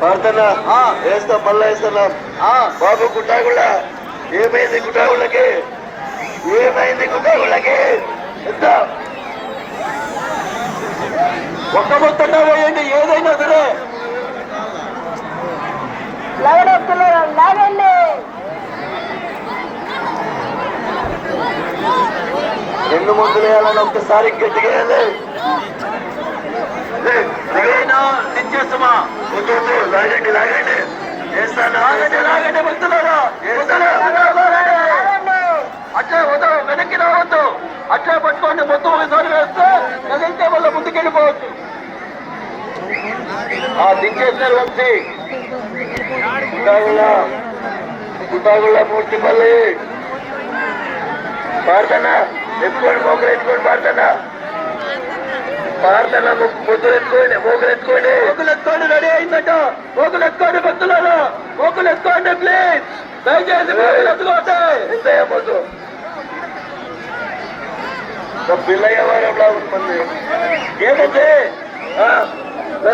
ప్రార్థన వేస్తాం మళ్ళా వేస్తున్నాం. బాబు గుట్టాగుళ్ళ ఏమైంది గుట్టాగుళ్ళకి? ఏమైంది గుట్టాగుళ్ళకి? ఎంత? ఒక్క మొత్తంగా వేయండి ఏదైనా సరే. లాగండి వస్తున్నారు లాగండి. రెండు మందులు వేయాలని ఒక్కసారి గట్టిగా వద్దు లాగండి లాగండి. వేస్తాను లాగండి లాగండి వస్తున్నారా అట్లే వద్దు వెనక్కి రావద్దు. అట్లే పట్టుకోండి మొత్తం ఒకసారి వేస్తే కదిలితే వల్ల ముందుకెళ్ళిపోవచ్చు. ఆ వంశీ. గుట్టాగుళ్ళ. గుట్టాగుళ్ళ మూర్తిపల్లి ప్రార్థన ఎత్తుకోండి మోకలు ఎత్తుకోండి ప్రార్థన ప్రార్థన ముద్దులు ఎత్తుకోండి మోకలు ఎత్తుకోండి మోకలు ఎత్తుకోండి రెడీ అయిందట ప్లీజ్. దయచేసి ఏమంటే